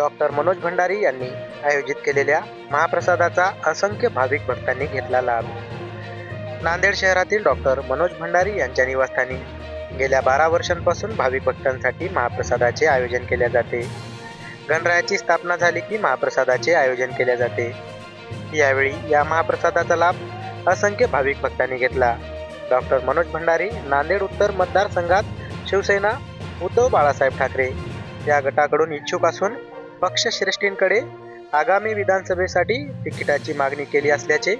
Doctor Manoj Bhandari यांनी आयोजित केलेल्या महाप्रसादाचा असंख्य भाविक भक्तांनी घेतला लाभ. नांदेड शहरातील डॉक्टर मनोज भंडारी यांच्या निवासस्थानी गेल्या बारा वर्षांपासून भाविक भक्तांसाठी महाप्रसादाचे आयोजन केले जाते. गणरायाची स्थापना झाली की महाप्रसादाचे आयोजन केले जाते. यावेळी या महाप्रसादाचा लाभ असंख्य भाविक भक्तांनी घेतला. डॉक्टर मनोज भंडारी नांदेड उत्तर मतदारसंघात शिवसेना उद्धव बाळासाहेब ठाकरे या गटाकडून इच्छुक असून पक्षश्रेष्ठींकडे आगामी विधानसभेसाठी तिकिटाची मागणी केली असल्याचे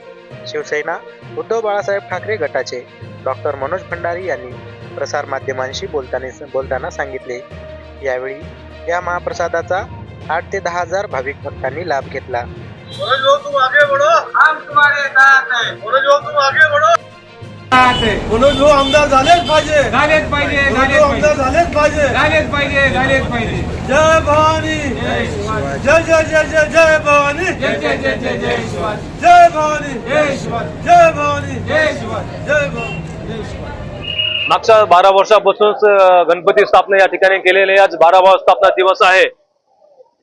शिवसेना उद्धव बाळासाहेब ठाकरे गटाचे डॉक्टर मनोज भंडारी यांनी प्रसारमाध्यमांशी बोलताना बोलताना सांगितले. यावेळी या महाप्रसादाचा आठ ते दहा हजार भाविक भक्तांनी लाभ घेतला. मनोज भाऊ तुम आगे बढ़ो हम तुम्हारे साथ हैं। मनोज भाऊ तुम आगे बढ़ो मनोज भाऊ आमदार झालेच पाहिजे. झालेच पाहिजे झालेच आमदार झालेच पाहिजे. झालेच पाहिजे झालेच पाहिजे. जय भवानी. जय शिवाजी. जय जय जय जय जय भवानी. जय जय जय जय जय शिवाजी. जय भवानी. जय शिवाजी. जय भवानी. जय शिवाजी. जय भवानी. जय शिवाजी. मागच्या बारा वर्षापासून गणपती स्थापना या ठिकाणी केलेले आज बारावा स्थापना दिवस आहे.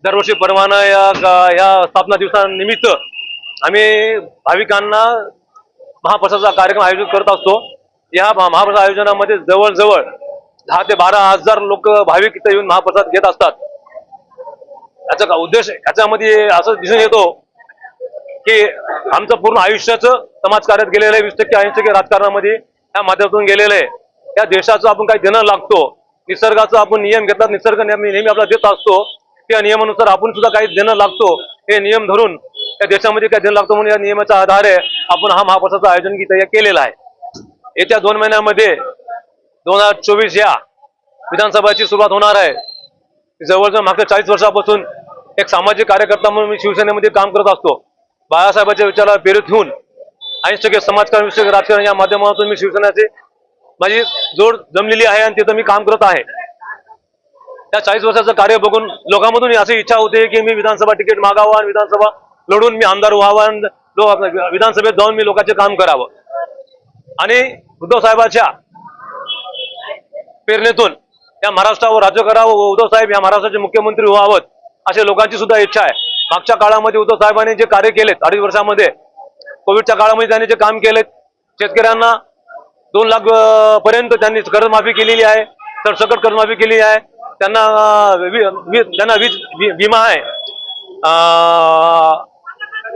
दरवर्षी परवाना या या स्थापना दिवसानिमित्त आम्ही भाविकांना महाप्रसादचा कार्यक्रम आयोजित करत असतो. या महाप्रसाद आयोजनामध्ये जवळजवळ दहा ते बारा हजार लोक भाविक इथं येऊन महाप्रसाद घेत असतात. याचा का उद्देश याच्यामध्ये असं दिसून येतो की आमचं पूर्ण आयुष्याचं समाजकार्यात गेलेलं आहे वीस टक्के ऐंशी टक्के राजकारणामध्ये या माध्यमातून गेलेलं आहे. त्या देशाचं आपण काही देणं लागतो निसर्गाचा आपण नियम घेतला निसर्ग नेहमी नेहमी आपला देत असतो. त्या नियमानुसार आपण सुद्धा काही देणं लागतो हे नियम धरून या देशामध्ये काही देणं लागतो म्हणून या नियमाच्या आधारे आपण हा महापासाचं आयोजन केलेलं आहे. येत्या दोन महिन्यामध्ये दोन हजार चोवीस या विधानसभाची सुरुवात होणार आहे. जवळजवळ मागच्या चाळीस वर्षापासून एक सामाजिक कार्यकर्ता म्हणून मी शिवसेनेमध्ये काम करत असतो. बाळासाहेबांच्या विचाराला प्रेरित घेऊन ऐंशी टक्के समाजकारण विषयक राजकारण या माध्यमातून मी शिवसेनेचे माझी जोड जमलेली आहे आणि तिथं मी काम करत आहे. त्या चाळीस वर्षाचं कार्य बघून लोकांमधून अशी इच्छा होते की मी विधानसभा तिकीट मागावं आणि विधानसभा लढून मी आमदार व्हावं आणि विधानसभेत जाऊन मी लोकांचे काम करावं. आणि उद्धव साहेबांच्या प्रेरणेतून या महाराष्ट्रावर राज्य करावं व उद्धव साहेब या महाराष्ट्राचे मुख्यमंत्री व्हावं असे लोकांची सुद्धा इच्छा आहे. मागच्या काळामध्ये उद्धव साहेबांनी जे कार्य केलेत अडीच वर्षामध्ये कोविडच्या काळामध्ये त्यांनी जे काम केलेत शेतकऱ्यांना दोन लाख पर्यंत त्यांनी कर्जमाफी केलेली आहे सरसकट कर्जमाफी केली आहे. त्यांना त्यांना वीज विमा आहे.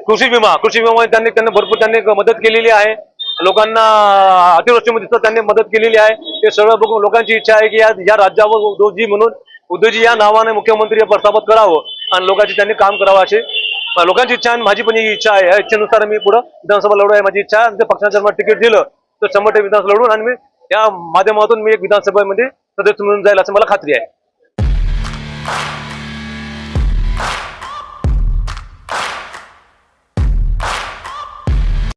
कृषी विमा कृषी विमा त्यांनी त्यांना भरपूर त्यांनी मदत केलेली आहे. लोकांना अतिवृष्टीमध्ये सुद्धा त्यांनी मदत केलेली आहे. हे सगळं बघून लोकांची इच्छा आहे की या या राज्यावर उद्धवजी म्हणून उद्धवजी या नावाने मुख्यमंत्री प्रस्थापित करावं आणि लोकांची त्यांनी काम करावं असे लोकांची इच्छा आणि माझी पण ही इच्छा आहे. या इच्छेनुसार मी पुढं विधानसभा लढू आहे. माझी इच्छा आहे पक्षाने जर मला तिकीट दिलं तर शंभर टक्के विधानसभा लढून आणि मी या माध्यमातून मी एक विधानसभेमध्ये सदस्य म्हणून जाईल असं मला खात्री आहे.